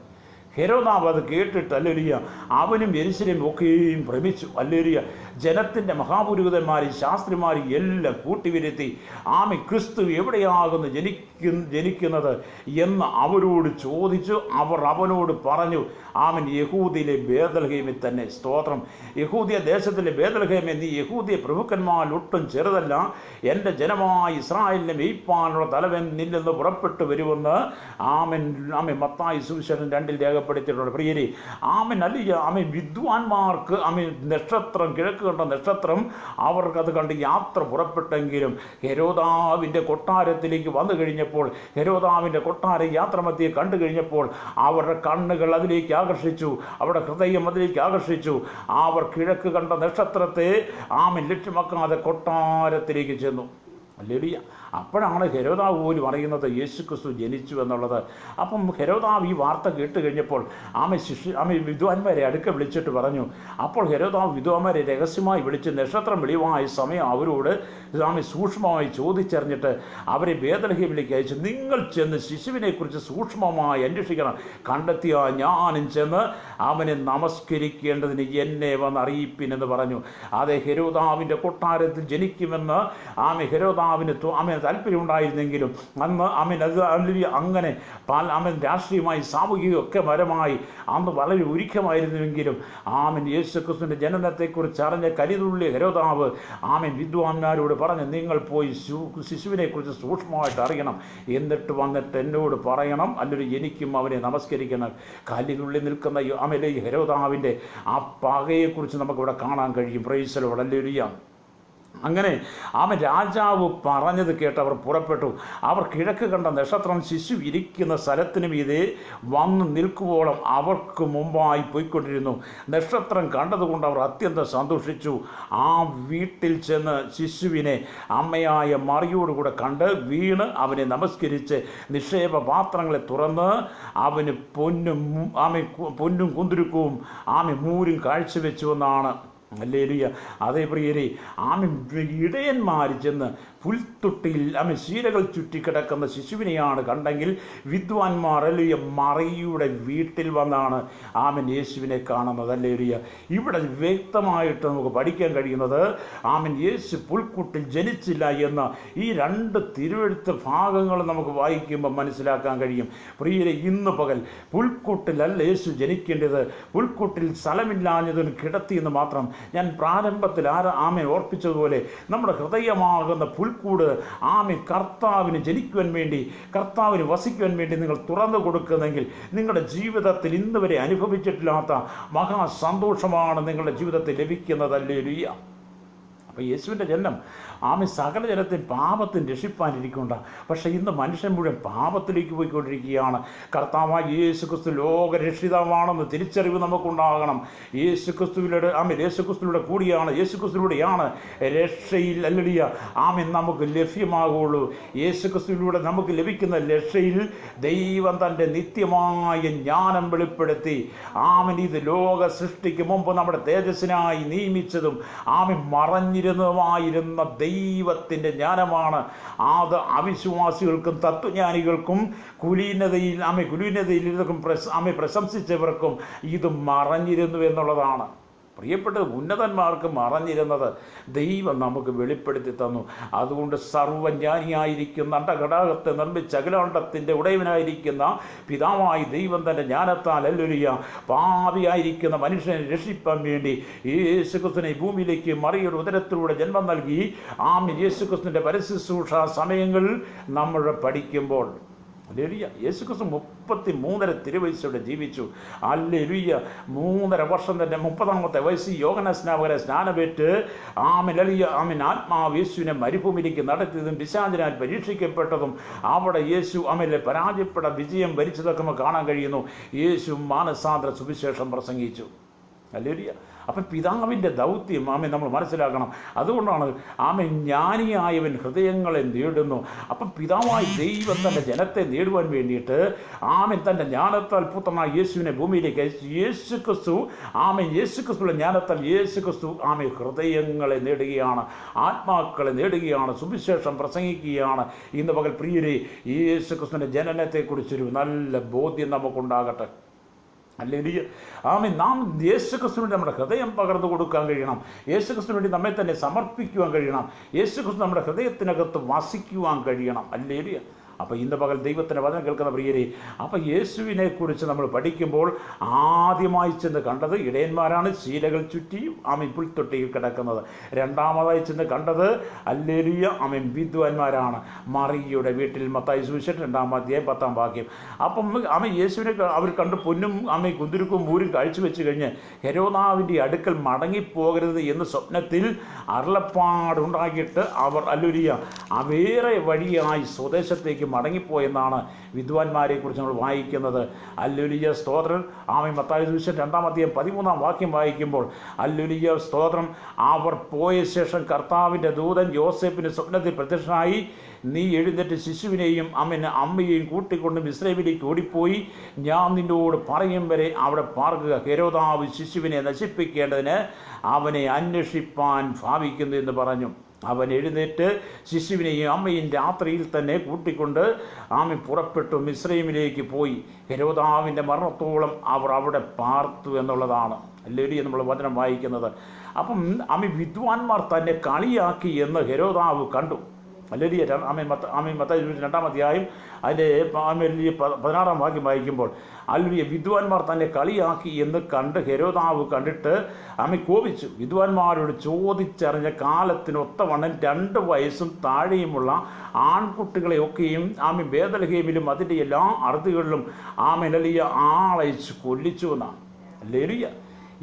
ഹെരോദാവ് അത് കേട്ടിട്ട് അല്ലേരിയ അവനും എരിശിനെയും ഒക്കെയും ഭ്രമിച്ചു. അല്ലേരിയ ജനത്തിന്റെ മഹാപുരോഹിതന്മാരും ശാസ്ത്രിമാരും എല്ലാം കൂട്ടിവരുത്തി ആമി ക്രിസ്തു എവിടെയാകുന്നു ജനിക്കു ജനിക്കുന്നത്? എന്ന് അവരോട് ചോദിച്ചു. അവർ അവനോട് പറഞ്ഞു ആമൻ യഹൂദിയിലെ ബേദൽഹേമിൽ തന്നെ സ്തോത്രം. യഹൂദിയ ദേശത്തിലെ ബേദൽഹേമെ നീ യഹൂദിയ പ്രഭുക്കന്മാരിൽ ഒട്ടും ചെറുതല്ല. എന്റെ ജനമായ ഇസ്രായേലിനെ മെയ്പ്പാനുള്ള തലവൻ നില്ലെന്ന് പുറപ്പെട്ടു വരുമെന്ന് ആമൻ ആമൻ മത്തായി സുവിശേഷം രണ്ടിൽ രേഖപ്പെടുത്തിയിട്ടുണ്ട് പ്രിയരി ആമൻ അല്ല ആമൻ വിദ്വാൻമാർക്ക് ആമൻ നക്ഷത്രം കിഴക്ക് കണ്ട നക്ഷത്രം അവർക്കത് കണ്ട് യാത്ര പുറപ്പെട്ടെങ്കിലും ഹെരോദാവിന്റെ കൊട്ടാരത്തിലേക്ക് വന്നു കഴിഞ്ഞപ്പോൾ ഹെരോദാവിന്റെ കൊട്ടാര യാത്രമധ്യേ കണ്ടു കഴിഞ്ഞപ്പോൾ അവരുടെ കണ്ണുകൾ അതിലേക്ക് ആകർഷിച്ചു അവരുടെ ഹൃദയം അതിലേക്ക് ആകർഷിച്ചു. അവർ കിഴക്ക് കണ്ട നക്ഷത്രത്തെ ആമൻ ലക്ഷ്യമാക്കാതെ കൊട്ടാരത്തിലേക്ക് ചെന്നു. അല്ലേലിയ. അപ്പോഴാണ് ഹെരോദാവ് പോലും അറിയുന്നത് യേശു ക്രിസ്തു ജനിച്ചു എന്നുള്ളത്. അപ്പം ഹെരോദാവ് ഈ വാർത്ത കേട്ട് കഴിഞ്ഞപ്പോൾ ആമ ശിഷ്യ ആമ വിദ്വാൻമാരെ അടുക്ക വിളിച്ചിട്ട് പറഞ്ഞു അപ്പോൾ ഹെരോദാവ് വിദ്വാൻമാരെ രഹസ്യമായി വിളിച്ച് നക്ഷത്രം വെളിവായ സമയം അവരോട് ആമ സൂക്ഷ്മമായി ചോദിച്ചറിഞ്ഞിട്ട് അവരെ വേദനഹീമിലേക്ക് അയച്ചു. നിങ്ങൾ ചെന്ന് ശിശുവിനെക്കുറിച്ച് സൂക്ഷ്മമായി അന്വേഷിക്കണം. കണ്ടെത്തിയ ഞാനും ചെന്ന് അവനെ നമസ്കരിക്കേണ്ടതിന് എന്നെ വന്ന് അറിയിപ്പിനെന്ന് പറഞ്ഞു. അതെ ഹെരോദാവിന്റെ കൊട്ടാരത്തിൽ ജനിക്കുമെന്ന് ആമെ ഹെരോദാവിന് ആമെ താല്പര്യമുണ്ടായിരുന്നെങ്കിലും അന്ന് അമൻ അത് അങ്ങനെ പാൽ അമൻ രാഷ്ട്രീയമായി സാമൂഹികമൊക്കെ പരമായി അന്ന് വളരെ ഒരുക്കമായിരുന്നുവെങ്കിലും ആമൻ യേശുക്രിസ്തുവിന്റെ ജനനത്തെക്കുറിച്ച് അറിഞ്ഞ കരിതുള്ളി ഹരോതാവ് ആമൻ വിദ്വാൻമാരോട് പറഞ്ഞ് നിങ്ങൾ പോയി ശിശുവിനെക്കുറിച്ച് സൂക്ഷ്മമായിട്ട് അറിയണം. എന്നിട്ട് വന്നിട്ട് എന്നോട് പറയണം. അല്ലെങ്കിൽ എനിക്കും അവനെ നമസ്കരിക്കണം. കല്ലിനുള്ളിൽ നിൽക്കുന്ന അമലെ ഈ ഹെരോദാവിന്റെ ആ പകയെക്കുറിച്ച് നമുക്കിവിടെ കാണാൻ കഴിയും. പ്രൈസലോട് അല്ലെങ്കിൽ അങ്ങനെ അവൻ രാജാവ് പറഞ്ഞത് കേട്ട് അവർ പുറപ്പെട്ടു. അവർ കിഴക്ക് കണ്ട നക്ഷത്രം ശിശു ഇരിക്കുന്ന സ്ഥലത്തിന് മീതെ വന്ന് നിൽക്കുവോളം അവർക്ക് മുമ്പായി പോയിക്കൊണ്ടിരുന്നു. നക്ഷത്രം കണ്ടതുകൊണ്ട് അവർ അത്യന്തം സന്തോഷിച്ചു. ആ വീട്ടിൽ ചെന്ന് ശിശുവിനെ അമ്മയായ മറിയോടുകൂടെ കണ്ട് വീണ് അവനെ നമസ്കരിച്ച് നിക്ഷേപ പാത്രങ്ങളെ തുറന്ന് അവന് പൊന്നും ആമ പൊന്നും കുന്തുരുക്കവും ആമ മൂരും കാഴ്ചവെച്ചുവെന്നാണ് അല്ലേലിയ അതേ പ്രിയരെ ആമി ഇടയന്മാർ ചെന്ന് പുൽത്തൊട്ടിയിൽ ആമി ശീലകൾ ചുറ്റിക്കിടക്കുന്ന ശിശുവിനെയാണ് കണ്ടെങ്കിൽ വിദ്വാൻമാർ അല്ലിയ മറിയുടെ വീട്ടിൽ വന്നാണ് ആമൻ യേശുവിനെ കാണുന്നത്. അല്ലേലിയ ഇവിടെ വ്യക്തമായിട്ട് നമുക്ക് പഠിക്കാൻ കഴിയുന്നത് ആമൻ യേശു പുൽക്കുട്ടിൽ ജനിച്ചില്ല എന്ന് ഈ രണ്ട് തിരുവെഴുത്ത് ഭാഗങ്ങൾ നമുക്ക് വായിക്കുമ്പോൾ മനസ്സിലാക്കാൻ കഴിയും. പ്രിയരെ ഇന്ന് പകൽ പുൽക്കുട്ടിലല്ല യേശു ജനിക്കേണ്ടത്. പുൽക്കുട്ടിൽ സ്ഥലമില്ലാഞ്ഞതിന് കിടത്തിയെന്ന് മാത്രം ഞാൻ പ്രാരംഭത്തിൽ ആര ആമെ ഓർപ്പിച്ചതുപോലെ നമ്മുടെ ഹൃദയമാകുന്ന പുൽക്കൂട് ആമെ കർത്താവിന് ജനിക്കുവാൻ വേണ്ടി കർത്താവിന് വസിക്കുവാൻ വേണ്ടി നിങ്ങൾ തുറന്നു കൊടുക്കുന്നെങ്കിൽ നിങ്ങളുടെ ജീവിതത്തിൽ ഇന്ന് വരെ അനുഭവിച്ചിട്ടില്ലാത്ത മഹാസന്തോഷമാണ് നിങ്ങളുടെ ജീവിതത്തിൽ ലഭിക്കുന്നതല്ലേ ലുയ്യ അപ്പോൾ യേശുവിന്റെ ജനനം ആമി സകല ജനത്തെ പാപത്തിന് രക്ഷിപ്പാനിരിക്കണ്ട പക്ഷേ ഇന്ന് മനുഷ്യൻ മുഴുവൻ പാപത്തിലേക്ക് പോയിക്കൊണ്ടിരിക്കുകയാണ്. കർത്താവായ യേശു ക്രിസ്തു ലോകരക്ഷിതാവാണെന്ന് തിരിച്ചറിവ് നമുക്കുണ്ടാകണം. യേശു ക്രിസ്തുവിലൂടെ ആമി യേശു ക്രിസ്തുവിലൂടെ കൂടിയാണ്. യേശു ക്രിസ്തുവിലൂടെയാണ് രക്ഷയിൽ അല്ലടിയ ആമി നമുക്ക് ലഭ്യമാകുള്ളൂ. യേശു ക്രിസ്തുവിലൂടെ നമുക്ക് ലഭിക്കുന്ന രക്ഷയിൽ ദൈവം തന്റെ നിത്യമായ ജ്ഞാനം വെളിപ്പെടുത്തി. ആമൻ ഇത് ലോക സൃഷ്ടിക്ക് മുമ്പ് നമ്മുടെ തേജസ്സിനായി നിയമിച്ചതും ആമി മറഞ്ഞിരുന്നതുമായിരുന്ന ദൈവത്തിന്റെ ജ്ഞാനമാണ്. അത് അവിശ്വാസികൾക്കും തത്വജ്ഞാനികൾക്കും കുലീനതയിൽ ഇതൊക്കെ പ്രശ ആമെ പ്രശംസിച്ചവർക്കും ഇത് മറഞ്ഞിരുന്നു എന്നുള്ളതാണ്. പ്രിയപ്പെട്ട ഉന്നതന്മാർക്ക് മറഞ്ഞിരുന്നത് ദൈവം നമുക്ക് വെളിപ്പെടുത്തി തന്നു. അതുകൊണ്ട് സർവജ്ഞാനിയായിരിക്കുന്ന അണ്ടഘടാകത്തെ നിർമ്മിച്ച അഖിലാണ്ടത്തിന്റെ ഉടയവനായിരിക്കുന്ന പിതാവായി ദൈവം തന്റെ ജ്ഞാനത്താൽ അല്ലൊരിയ പാപിയായിരിക്കുന്ന മനുഷ്യനെ രക്ഷിപ്പാൻ വേണ്ടി യേശുക്രിസ്തുവിനെ ഈ ഭൂമിയിലേക്ക് മറിയുടെ ഉദരത്തിലൂടെ ജന്മം നൽകി. ആമി യേശുക്രിസ്തുവിന്റെ പരശുശ്രൂഷ സമയങ്ങളിൽ നമ്മൾ പഠിക്കുമ്പോൾ അല്ലെലുയ്യ യേശുക്രിസ്തു മുപ്പത്തി മൂന്നര തിരുവയസ്സോടെ ജീവിച്ചു. അല്ലെരിയ മൂന്നര വർഷം തന്നെ മുപ്പതാമത്തെ വയസ്സിൽ യോഗന സ്നാപകരെ സ്നാനമേറ്റ്. ആമിനലിയ ആമിൻ. ആത്മാവ് യേശുവിനെ മരുഭൂമിയിലേക്ക് നടത്തിയതും പിശാചിനാൽ പരീക്ഷിക്കപ്പെട്ടതും അവിടെ യേശു അമിലെ പരാജയപ്പെട വിജയം ഭരിച്ചതൊക്കെ നമുക്ക് കാണാൻ കഴിയുന്നു. യേശു മാനസാന്തര സുവിശേഷം പ്രസംഗിച്ചു. അല്ലേരിയ അപ്പം പിതാവിന്റെ ദൗത്യം ആമേ നമ്മൾ മനസ്സിലാക്കണം. അതുകൊണ്ടാണ് ആമെ ജ്ഞാനിയായവൻ ഹൃദയങ്ങളെ നേടുന്നു. അപ്പം പിതാവായി ദൈവം തന്റെ ജനത്തെ നേടുവാൻ വേണ്ടിയിട്ട് ആമൻ തന്റെ ജ്ഞാനത്താൽ പുത്രനായ യേശുവിനെ ഭൂമിയിലേക്ക് അയച്ചു യേശു ക്രിസ്തു ആമൻ യേശു ക്രിസ്തുവിന്റെ ജ്ഞാനത്താൽ യേശു ക്രിസ്തു ആമെ ഹൃദയങ്ങളെ നേടുകയാണ് ആത്മാക്കളെ നേടുകയാണ് സുവിശേഷം പ്രസംഗിക്കുകയാണ്. ഇന്ന് പകൽ പ്രിയരെ യേശു ക്രിസ്തുവിന്റെ ജനനത്തെക്കുറിച്ചൊരു നല്ല ബോധ്യം നമുക്കുണ്ടാകട്ടെ. അല്ലെങ്കിൽ ആമി നാം യേശുക്രിസ്തുവിന് നമ്മുടെ ഹൃദയം പകർന്നു കൊടുക്കാൻ കഴിയണം. യേശുക്രിസ്തു വേണ്ടി നമ്മെ തന്നെ സമർപ്പിക്കുവാൻ കഴിയണം. യേശുക്രിസ്തു നമ്മുടെ ഹൃദയത്തിനകത്ത് വസിക്കുവാൻ കഴിയണം. അല്ലേലിയ. അപ്പോൾ ഇന്ന് പകൽ ദൈവത്തിന്റെ വചനം കേൾക്കുന്ന പ്രിയരെ അപ്പോൾ യേശുവിനെ കുറിച്ച് നമ്മൾ പഠിക്കുമ്പോൾ ആദ്യമായി ചെന്ന് കണ്ടത് ഇടയന്മാരാണ് ശീലകൾ ചുറ്റി അമീൻ പുൽത്തൊട്ടിയിൽ കിടക്കുന്നത്. രണ്ടാമതായി ചെന്ന് കണ്ടത് അല്ലേലിയ അമീൻ വിദ്വാൻമാരാണ്. മറിയയുടെ വീട്ടിൽ മത്തായി സുവിശേഷം രണ്ടാം അധ്യായം പത്താം വാക്യം. അപ്പം ആമ യേശുവിനെ അവർ കണ്ട് പൊന്നും ആമ കുന്തിരുക്കും ഊരും കാഴ്ചവെച്ച് കഴിഞ്ഞ് ഹെരോനാവിന്റെ അടുക്കൽ മടങ്ങിപ്പോകരുത് എന്ന് സ്വപ്നത്തിൽ അരുളപ്പാടുണ്ടാക്കിയിട്ട് അവർ അല്ലുരിയ വേറെ വഴിയായി സ്വദേശത്തേക്ക് മടങ്ങിപ്പോയെന്നാണ് വിദ്വാൻമാരെ കുറിച്ച് നമ്മൾ വായിക്കുന്നത്. അല്ലുലിയ സ്തോത്രം. ആമി മത്തായ ദിവസം രണ്ടാം അധ്യയം പതിമൂന്നാം വാക്യം വായിക്കുമ്പോൾ അല്ലുലിയ സ്തോത്രം. അവർ പോയ ശേഷം കർത്താവിന്റെ ദൂതൻ ജോസഫിന് സ്വപ്നത്തിൽ പ്രത്യക്ഷനായി. നീ എഴുന്നേറ്റ് ശിശുവിനെയും അമ്മന് അമ്മയെയും കൂട്ടിക്കൊണ്ട് മിശ്രമിലേക്ക് ഓടിപ്പോയി. ഞാൻ നിന്നോട് പറയും വരെ അവിടെ പാർക്കുക. ഹെരോദാവ് ശിശുവിനെ നശിപ്പിക്കേണ്ടതിന് അവനെ അന്വേഷിപ്പാൻ ഭാവിക്കുന്നു എന്ന് പറഞ്ഞു. അവൻ എഴുന്നേറ്റ് ശിശുവിനെയും അമ്മയും രാത്രിയിൽ തന്നെ കൂട്ടിക്കൊണ്ട് ആമി പുറപ്പെട്ടു മിശ്രൈമിലേക്ക് പോയി. ഹെരോദാവിന്റെ മരണത്തോളം അവർ അവിടെ പാർത്തു എന്നുള്ളതാണ്. ലേഡി നമ്മൾ വചനം വായിക്കുന്നത്. അപ്പം ആമി വിദ്വാൻമാർ തന്നെ കളിയാക്കി എന്ന് ഹെരോദാവ് കണ്ടു. അല്ലേലിയ ആമൻ മത്ത ആമൻ മത്ത രണ്ടാം അധ്യായം അതിന്റെ ആമേലിയ പതിനാറാം വാക്യം വായിക്കുമ്പോൾ അല്ലിയ വിദ്വാൻമാർ തന്നെ കളിയാക്കി എന്ന് കണ്ട് ഹെരോദാവ് കണ്ടിട്ട് ആമി കോപിച്ചു. വിദ്വാൻമാരോട് ചോദിച്ചറിഞ്ഞ കാലത്തിനൊത്തവണ്ണം രണ്ട് വയസ്സും താഴെയുമുള്ള ആൺകുട്ടികളെയൊക്കെയും ആമി ബേദലഹേമിലും അതിന്റെ എല്ലാ അറുതികളിലും ആമലിയ ആളയച്ച് കൊല്ലിച്ചു എന്നാണ്. ലെലിയ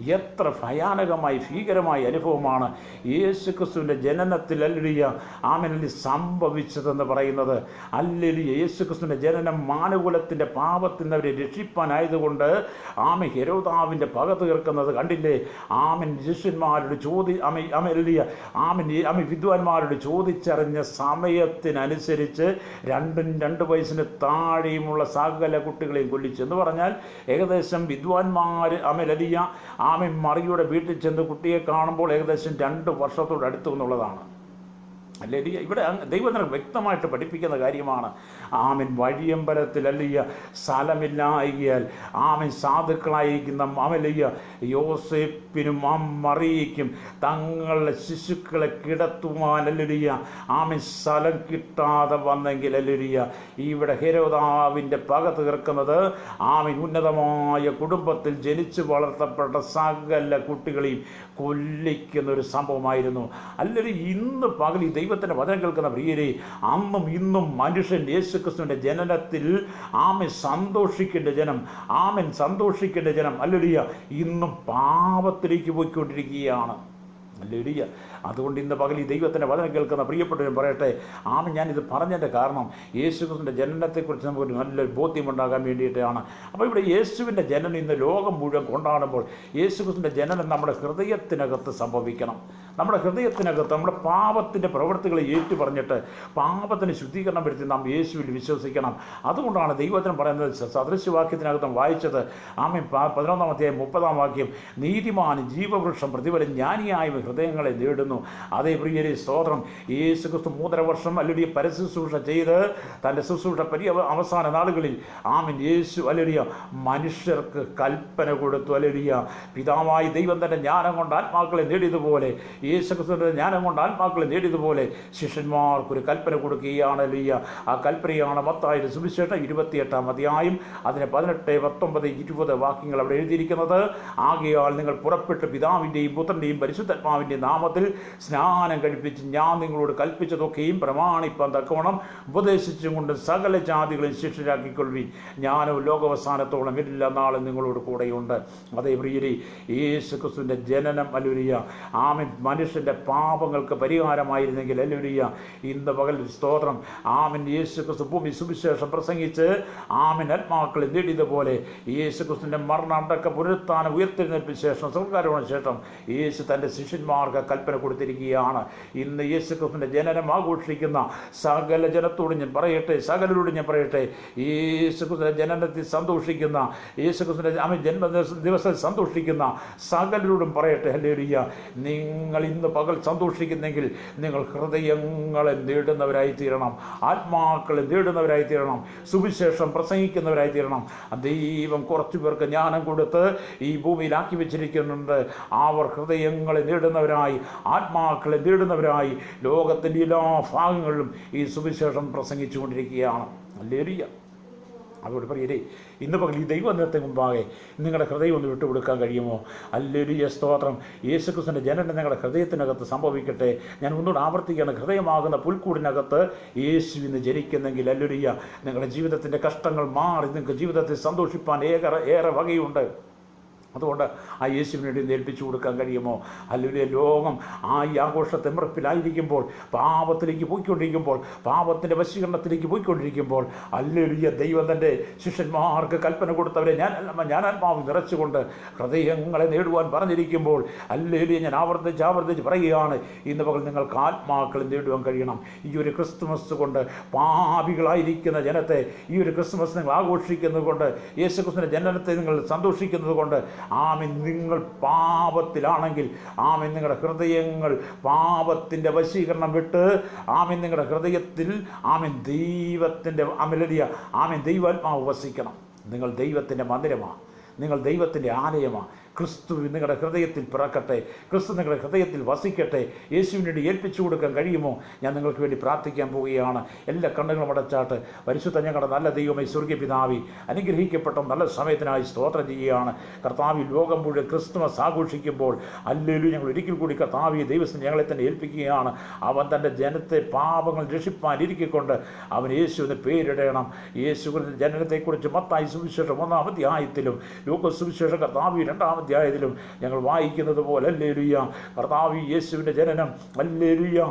എത്ര ഭയാനകമായി ഭീകരമായ അനുഭവമാണ് യേശു ക്രിസ്തുവിന്റെ ജനനത്തിൽ അല്ലിയ ആമനലി സംഭവിച്ചതെന്ന് പറയുന്നത് അല്ലിയ യേശു ക്രിസ്തുവിന്റെ ജനനം മാനുകുലത്തിന്റെ പാപത്തിൽ നിന്ന് അവരെ രക്ഷിപ്പാനായതുകൊണ്ട് ആമ ഹെരോതാവിന്റെ പക തീർക്കുന്നത് കണ്ടില്ലേ? ആമൻ. ശിഷ്യന്മാരോട് ചോദി അമ അമലിയ ആമൻ അമ വിദ്വാൻമാരോട് ചോദിച്ചറിഞ്ഞ സമയത്തിനനുസരിച്ച് രണ്ടും രണ്ട് വയസ്സിന് താഴെയുമുള്ള സകല കുട്ടികളെയും കൊല്ലിച്ചു. എന്ന് പറഞ്ഞാൽ ഏകദേശം വിദ്വാൻമാർ അമലലിയ ആമൻ മറിയുടെ വീട്ടിൽ ചെന്ന് കുട്ടിയെ കാണുമ്പോൾ ഏകദേശം രണ്ട് വർഷത്തോടടുത്തു എന്നുള്ളതാണ്. അല്ലേലിയ ഇവിടെ ദൈവം തന്നെ വ്യക്തമായിട്ട് പഠിപ്പിക്കുന്ന കാര്യമാണ്. ആമിൻ വഴിയമ്പലത്തിൽ അല്ലയ്യ സ്ഥലമില്ലായികയാൽ ആമിൻ സാധുക്കളായിരിക്കുന്ന അമലയ്യ യോസേപ്പിനും ആ തങ്ങളുടെ ശിശുക്കളെ കിടത്തുവാൻ അല്ലൊരിയ ആമിൻ സ്ഥലം കിട്ടാതെ വന്നെങ്കിൽ അല്ലൊരിയ ഇവിടെ ഹെരോദാവിന്റെ പക തീർക്കുന്നത് ആമിൻ ഉന്നതമായ കുടുംബത്തിൽ ജനിച്ചു വളർത്തപ്പെട്ട സകല കുട്ടികളെയും കൊല്ലിക്കുന്ന ഒരു സംഭവമായിരുന്നു. അല്ലെങ്കിൽ ഇന്ന് പകലി ഈ ദൈവത്തിന്റെ വചനം കേൾക്കുന്ന പ്രിയരെ അന്നും ഇന്നും മനുഷ്യൻ യേശുക്രിസ്തുവിന്റെ ജനനത്തിൽ ആമൻ സന്തോഷിക്കേണ്ട ജനം ആമൻ സന്തോഷിക്കേണ്ട ജനം അല്ലൊരിയ ഇന്നും പാപത്തിലേക്ക് പോയിക്കൊണ്ടിരിക്കുകയാണ്. അല്ലേടിയ അതുകൊണ്ട് ഇന്ന് പകൽ ഈ ദൈവത്തിന്റെ വചനം കേൾക്കുന്ന പ്രിയപ്പെട്ടവരും പറയട്ടെ ആമ ഞാനിത് പറഞ്ഞതിന്റെ കാരണം യേശുവിന്റെ ജനനത്തെക്കുറിച്ച് നമുക്കൊരു നല്ലൊരു ബോധ്യമുണ്ടാകാൻ വേണ്ടിയിട്ടാണ്. അപ്പോൾ ഇവിടെ യേശുവിന്റെ ജനനം ഇന്ന് ലോകം മുഴുവൻ കൊണ്ടാടുമ്പോൾ യേശുക്രിസ്തുവിന്റെ ജനനം നമ്മുടെ ഹൃദയത്തിനകത്ത് സംഭവിക്കണം. നമ്മുടെ ഹൃദയത്തിനകത്ത് നമ്മുടെ പാപത്തിന്റെ പ്രവൃത്തികളെ ഏറ്റു പറഞ്ഞിട്ട് പാപത്തിന് ശുദ്ധീകരണം വരുത്തി നാം യേശുവിൽ വിശ്വസിക്കണം. അതുകൊണ്ടാണ് ദൈവത്തിന് പറയുന്നത് സദൃശ്യവാക്യത്തിനകത്ത് വായിച്ചത്. ആമേ പതിനൊന്നാം അധ്യായം മുപ്പതാം വാക്യം നീതിമാൻ ജീവവൃക്ഷം പ്രതിഫലം ജ്ഞാനിയായ ഹൃദയങ്ങളെ നേടുന്നു അതേ പ്രിയരെ സ്തോത്രം. യേശു ക്രിസ്തു മൂന്നര വർഷം അല്ലെടിയ പരശുശ്രൂഷ ചെയ്ത് തന്റെ ശുശ്രൂഷ പരി അവസാന നാളുകളിൽ ആമൻ. യേശു അല്ലെടിയ മനുഷ്യർക്ക് കൽപ്പന കൊടുത്തു അല്ലെടിയ. പിതാവായി ദൈവം തന്റെ ജ്ഞാനം കൊണ്ട് ആത്മാക്കളെ നേടിയതുപോലെ യേശു ക്രിസ്തുവിന്റെ ജ്ഞാനം കൊണ്ട് ആത്മാക്കളെ നേടിയതുപോലെ ശിഷ്യന്മാർക്ക് ഒരു കൽപ്പന കൊടുക്കുകയാണ് അല്ലെയ്യ ആ കൽപ്പനയാണ് മത്തായ സുവിശേഷം ഇരുപത്തിയെട്ടാം അധ്യായം അതിന് പതിനെട്ട് പത്തൊമ്പത് ഇരുപത് വാക്യങ്ങൾ അവിടെ എഴുതിയിരിക്കുന്നത്. ആകയാൽ നിങ്ങൾ പുറപ്പെട്ട് പിതാവിന്റെയും പുത്രന്റെയും പരിശുദ്ധാത്മാവിന്റെയും നാമത്തിൽ സ്നാനം കഴിപ്പിച്ച് ഞാൻ നിങ്ങളോട് കൽപ്പിച്ചതൊക്കെയും പ്രമാണിപ്പാൻ തക്കവണ്ണം ഉപദേശിച്ചും കൊണ്ട് സകല ജാതികളും ശിക്ഷരാക്കിക്കൊള്ളി ഞാനും ലോകാവസാനത്തോളം എല്ലാ നാളും നിങ്ങളോട് കൂടെയുണ്ട്. അതേ പ്രിയരി യേശു ക്രിസ്തുവിന്റെ ജനനം അല്ലുരിയ ആമൻ. മനുഷ്യന്റെ പാപങ്ങൾക്ക് പരിഹാരമായിരുന്നെങ്കിൽ അല്ലുരിയ ഇന്ന് പകൽ സ്തോത്രം. ആമൻ. യേശു ക്രിസ്തു ഭൂമി സുവിശേഷം പ്രസംഗിച്ച് ആമൻ. ആത്മാക്കളെ നേടിയതുപോലെ യേശു ക്രിസ്തുവിന്റെ മരണമടക്ക പുനരുത്ഥാനം ഉയർത്തെഴുന്നേൽപ്പിന് ശേഷം സർക്കാരോണ ശേഷം യേശു തന്റെ ശിഷ്യന്മാർക്ക് കൽപ്പന കൊടുത്തിരിക്കുകയാണ്. ഇന്ന് യേശു ക്രിസ്തുവിന്റെ ജനനം ആഘോഷിക്കുന്ന സകല ജനത്തോട് ഞാൻ പറയട്ടെ സകലരോട് ഞാൻ പറയട്ടെ. യേശു ക്രിസ്തുവിന്റെ ജനനത്തിൽ സന്തോഷിക്കുന്ന യേശു ക്രിസ്തുവിന്റെ അമ്മ ജന്മ ദിവസത്തിൽ സന്തോഷിക്കുന്ന സകലരോടും പറയട്ടെ. ഹല്ലേലൂയ നിങ്ങൾ ഇന്ന് പകൽ സന്തോഷിക്കുന്നെങ്കിൽ നിങ്ങൾ ഹൃദയങ്ങളെ നേടുന്നവരായി തീരണം ആത്മാക്കളെ നേടുന്നവരായി തീരണം സുവിശേഷം പ്രസംഗിക്കുന്നവരായി തീരണം ദൈവം കുറച്ചു പേർക്ക് ജ്ഞാനം കൊടുത്ത് ഈ ഭൂമിയിലാക്കി വെച്ചിരിക്കുന്നുണ്ട്. അവർ ഹൃദയങ്ങളെ നേടുന്നവരായി. ആത്മാക്കളെ നേടുന്നവരായി ലോകത്തിന്റെ എല്ലാ ഭാഗങ്ങളിലും ഈ സുവിശേഷം പ്രസംഗിച്ചുകൊണ്ടിരിക്കുകയാണ്. അല്ലേരിയ അതുകൊണ്ട് പറയരേ ഇന്ന് പകൽ ഈ ദൈവനത്തെ മുമ്പാകെ നിങ്ങളുടെ ഹൃദയം ഒന്ന് വിട്ടുകൊടുക്കാൻ കഴിയുമോ? അല്ലൊരു സ്തോത്രം. യേശുക്രിസ്തുവിന്റെ ജനനം നിങ്ങളുടെ ഹൃദയത്തിനകത്ത് സംഭവിക്കട്ടെ. ഞാൻ ഒന്നുകൂടെ ആവർത്തിക്കുകയാണ്. ഹൃദയമാകുന്ന പുൽക്കൂടിനകത്ത് യേശു ഇന്ന് ജനിക്കുന്നെങ്കിൽ അല്ലൊരിയ നിങ്ങളുടെ ജീവിതത്തിന്റെ കഷ്ടങ്ങൾ മാറി നിങ്ങൾക്ക് ജീവിതത്തെ സന്തോഷിപ്പാൻ ഏറെ ഏറെ വകയുണ്ട്. അതുകൊണ്ട് ആ യേശുവിന് വേണ്ടി ഏൽപ്പിച്ചു കൊടുക്കാൻ കഴിയുമോ? അല്ലെങ്കിൽ ലോകം ആ ഈ ആഘോഷ തെമ്മിറപ്പിലായിരിക്കുമ്പോൾ പാപത്തിലേക്ക് പോയിക്കൊണ്ടിരിക്കുമ്പോൾ പാപത്തിന്റെ വശീകരണത്തിലേക്ക് പോയിക്കൊണ്ടിരിക്കുമ്പോൾ അല്ലെലിയ ദൈവം തന്റെ ശിഷ്യന്മാർക്ക് കൽപ്പന കൊടുത്തവരെ ഞാൻ ഞാനാത്മാവ് നിറച്ചുകൊണ്ട് ഹൃദയങ്ങളെ നേടുവാൻ പറഞ്ഞിരിക്കുമ്പോൾ അല്ലെലിയ ഞാൻ ആവർത്തിച്ച് ആവർത്തിച്ച് പറയുകയാണ് ഇന്ന് പകൽ നിങ്ങൾക്ക് ആത്മാക്കളെ നേടുവാൻ കഴിയണം. ഈ ഒരു ക്രിസ്തുമസ് കൊണ്ട് പാപികളായിരിക്കുന്ന ജനത്തെ ഈ ഒരു ക്രിസ്തുമസ് നിങ്ങൾ ആഘോഷിക്കുന്നത് കൊണ്ട് യേശുക്രിസ്തുവിന്റെ ജനനത്തെ നിങ്ങൾ സന്തോഷിക്കുന്നത് കൊണ്ട് ആമൻ. നിങ്ങൾ പാപത്തിലാണെങ്കിൽ ആമൻ. നിങ്ങളുടെ ഹൃദയങ്ങൾ പാപത്തിന്റെ വശീകരണം വിട്ട് ആമൻ. നിങ്ങളുടെ ഹൃദയത്തിൽ ആമൻ ദൈവത്തിന്റെ അമലടിയ ആമൻ ദൈവാത്മാവ് വസിക്കണം. നിങ്ങൾ ദൈവത്തിന്റെ മന്ദിരമാണ് നിങ്ങൾ ദൈവത്തിന്റെ ആലയമാണ് ക്രിസ്തു നിങ്ങളുടെ ഹൃദയത്തിൽ പിറക്കട്ടെ ക്രിസ്തു നിങ്ങളുടെ ഹൃദയത്തിൽ വസിക്കട്ടെ യേശുവിന് വേണ്ടി ഏൽപ്പിച്ചു കൊടുക്കാൻ കഴിയുമോ? ഞാൻ നിങ്ങൾക്ക് വേണ്ടി പ്രാർത്ഥിക്കാൻ പോവുകയാണ്. എല്ലാ കണ്ണുകളും അടച്ചാട്ട് പരിശുദ്ധ ഞങ്ങളുടെ നല്ല ദൈവമേ സ്വർഗീയ പിതാവി അനുഗ്രഹിക്കപ്പെട്ട നല്ല സമയത്തിനായി സ്തോത്രം ചെയ്യുകയാണ്. കർത്താവി ലോകം മുഴുവൻ ക്രിസ്തുമസ് ആഘോഷിക്കുമ്പോൾ അല്ലേലും ഞങ്ങൾ ഒരിക്കൽ കൂടി കർത്താവി ദൈവത്തിന് ഞങ്ങളെ തന്നെ ഏൽപ്പിക്കുകയാണ്. അവൻ തന്റെ ജനത്തെ പാപങ്ങൾ രക്ഷിപ്പാൻ ഇരിക്കൊണ്ട് അവൻ യേശുവിന് പേരിടണം. യേശുവിന്റെ ജനനത്തെക്കുറിച്ച് മത്തായി സുവിശേഷം ഒന്നാം അധ്യായത്തിലും ലോക സുവിശേഷ കർത്താവി രണ്ടാം അധ്യായത്തിലും ഞങ്ങൾ വായിക്കുന്നത് പോലെ അല്ലേ ലുയ്യ കർത്താവി യേശുവിന്റെ ജനനം അല്ലേ ലുയ്യ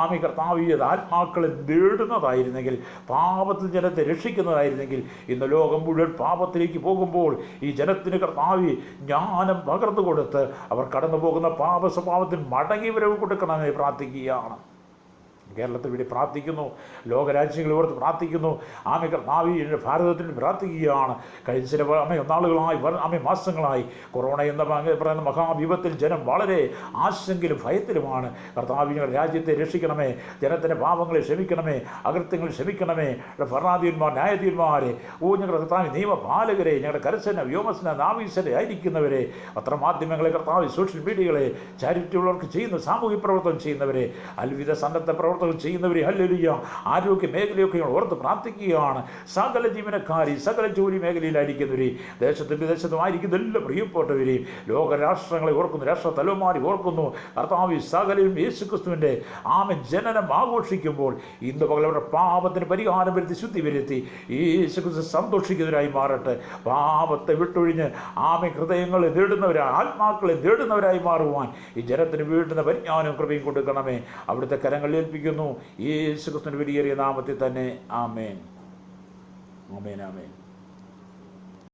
ആമി കർത്താവി അത് ആത്മാക്കളെ നേടുന്നതായിരുന്നെങ്കിൽ പാപത്തിൽ ജനത്തെ രക്ഷിക്കുന്നതായിരുന്നെങ്കിൽ ഇന്ന് ലോകം മുഴുവൻ പാപത്തിലേക്ക് പോകുമ്പോൾ ഈ ജനത്തിന് കർത്താവി ജ്ഞാനം പകർന്നു കൊടുത്ത് അവർ കടന്നു പോകുന്ന പാപ സ്വഭാവത്തിൽ മടങ്ങി വരവ് കൊടുക്കണമെന്ന് പ്രാർത്ഥിക്കുകയാണ്. കേരളത്തിൽ വേണ്ടി പ്രാർത്ഥിക്കുന്നു ലോകരാജ്യങ്ങളെ ഓർത്ത് പ്രാർത്ഥിക്കുന്നു. ആമെ കർത്താവ് ഭാരതത്തിന് പ്രാർത്ഥിക്കുകയാണ്. കഴിഞ്ഞ ചില അമ്മ നാളുകളായി അമ്മ മാസങ്ങളായി കൊറോണ എന്ന പറയുന്ന മഹാവിപത്തിൽ ജനം വളരെ ആശങ്കയിലും ഭയത്തിലുമാണ്. കർത്താവ് രാജ്യത്തെ രക്ഷിക്കണമേ ജനത്തിന്റെ പാപങ്ങളെ ക്ഷമിക്കണമേ അകൃത്യങ്ങൾ ക്ഷമിക്കണമേ. ഭരണാധീന്മാർ ന്യായാധിപന്മാരെ ഓ ഞങ്ങളുടെ കർത്താവ് നിയമപാലകരെ ഞങ്ങളുടെ കരസേന വ്യോമസേന നാവീസേന ആയിരിക്കുന്നവരെ പത്രമാധ്യമങ്ങളെ കർത്താവ് സോഷ്യൽ മീഡിയകളെ ചാരിറ്റി ഉള്ളവർക്ക് ചെയ്യുന്ന സാമൂഹ്യ പ്രവർത്തനം ചെയ്യുന്നവരെ അൽവിധ സന്നദ്ധ പ്രവർത്തനം ചെയ്യുന്നവരെ ഹല്ലേലൂയ ആരോഗ്യ മേഖലയൊക്കെ ഓർത്ത് പ്രാർത്ഥിക്കുകയാണ്. സകല ജീവനക്കാരി സകല ജോലി മേഖലയിലായിരിക്കുന്നവരെ ദേശത്തും വിദേശത്തുമായിരിക്കുന്ന എല്ലാ പ്രിയപ്പെട്ടവരെയും ലോകരാഷ്ട്രങ്ങളെ ഓർക്കുന്നു രാഷ്ട്ര തലവന്മാരെ ഓർക്കുന്നു. കർത്താവ് സകലയും യേശുക്രിസ്തുവിന്റെ ആമ ജനനം ആഘോഷിക്കുമ്പോൾ ഇന്ന് പകൽ അവരുടെ പാപത്തിന് പരിഹാരം വരുത്തി ശുദ്ധി വരുത്തി യേശുക്രിസ്തു സന്തോഷിക്കുന്നവരായി മാറട്ടെ. പാപത്തെ വിട്ടൊഴിഞ്ഞ് ആമ ഹൃദയങ്ങളെ നേടുന്നവരായി ആത്മാക്കളെ നേടുന്നവരായി മാറുവാൻ ഈ ജനത്തിന് വീട്ടുന്ന പരിജ്ഞാനവും കൃപയും കൊടുക്കണമേ. അവിടുത്തെ കരങ്ങളിൽ ഏൽപ്പിക്കുന്നു. യേശുക്രിസ്തുവിന്റെ വലിയേറിയ നാമത്തിൽ തന്നെ ആമേൻ. ആമേൻ ആമേൻ.